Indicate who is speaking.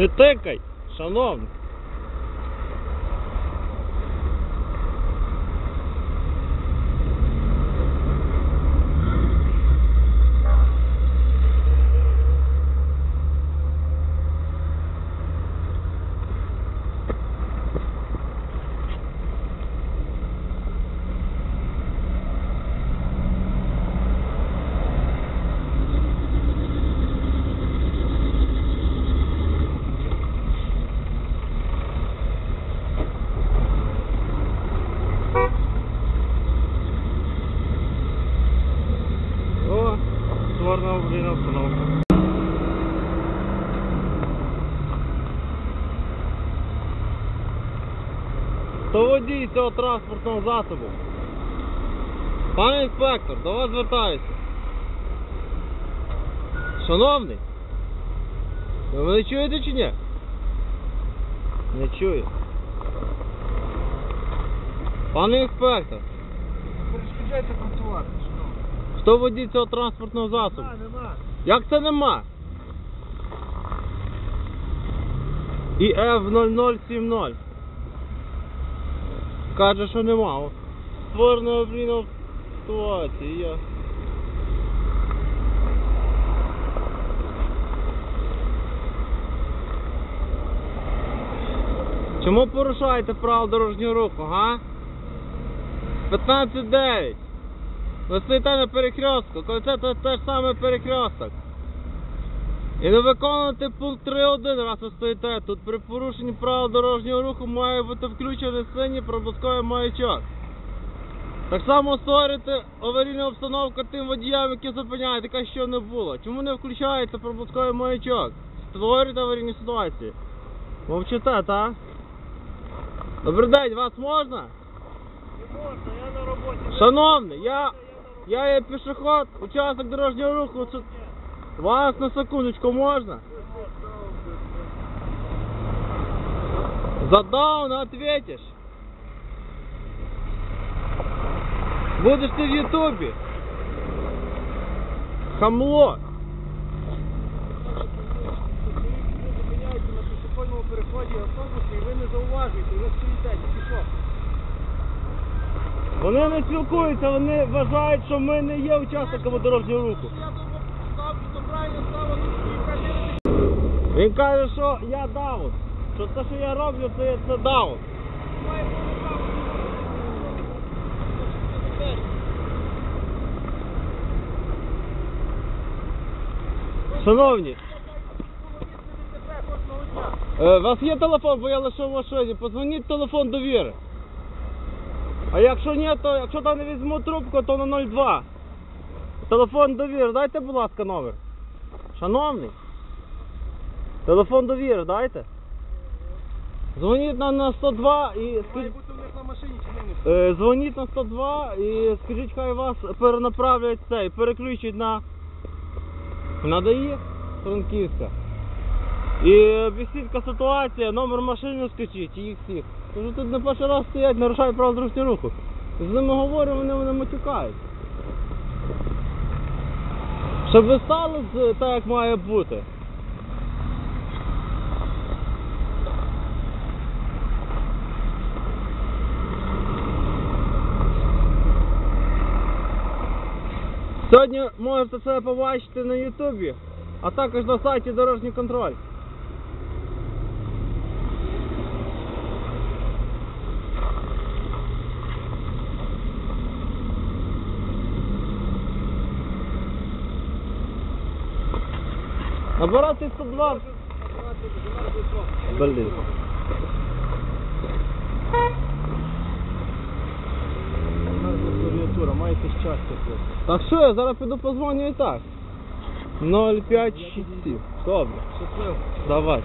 Speaker 1: Не тикай, шановний. То водій цього транспортного засобу. Пане інспектор, до вас звертаюся. Шановний, ви мене чуєте чи ні? Не чую. Пане інспектор,
Speaker 2: Перешкоджайте контролювати, шановні.
Speaker 1: хто водій цього транспортного засобу?
Speaker 2: А, нема.
Speaker 1: Як це нема? І F0070. Каже, що нема. О, Створена аварійна ситуація. Чому порушаєте правила дорожнього руху, га? 15.9. Ви стоїте на перекрестку, коли це те, те ж саме перекресток. І не виконувати пункт 3.1, раз ви стоїте. Тут при порушенні правил дорожнього руху має бути включений синій проблисковий маячок. Так само створюєте аварійну обстановку тим водіям, які зупиняють, яка що не було. Чому не включається проблисковий маячок? Створюєте аварійні ситуації. Мовчите, так? Добрий день, вас можна?
Speaker 2: Не можна, я на роботі.
Speaker 1: Шановний, я, я є пішоход, учасник дорожнього руху. Вас на секундочку можна? За даун ответишь. Будешь ты в ютубе. Хамло.
Speaker 2: І ви не зауважуєте, ви стоїте, тільки.
Speaker 1: Вони не спілкуються, вони вважають, що ми не є учасниками дорожнього руху.
Speaker 2: Я думав, став, що правильно стало, і каже,
Speaker 1: Він каже, що я даун. Що те, що я роблю, це, це даун. Шановні. Е, У вас є телефон, бо я лише в машині. Позвоніть телефон довіри. А якщо ні, то якщо там не візьму трубку, то на 02. Телефон довіри, дайте, будь ласка, номер. Шановний. Телефон довіри, дайте. Дзвоніть на, на 102 і
Speaker 2: Має
Speaker 1: скажіть,
Speaker 2: бути у них на машині чи не
Speaker 1: е, дзвоніть на 102 і скажіть, хай вас перенаправлять цей, переключать на на ДАІ Франківська. І об'ясніть ситуація, номер машини скажіть, і їх всіх. Тому тут не перший раз стоять, нарушають право дорожнього руху. З ними говоримо, вони мене матюкають. Щоб ви стали так, як має бути. Сьогодні можете це побачити на Ютубі, а також на сайті Дорожній контроль. Набирати 102. Блін.
Speaker 2: Клавіатура, маєте щастя просто.
Speaker 1: Так що я зараз піду позвоню і так. 0567. Добре.
Speaker 2: Щасливо.
Speaker 1: Давай.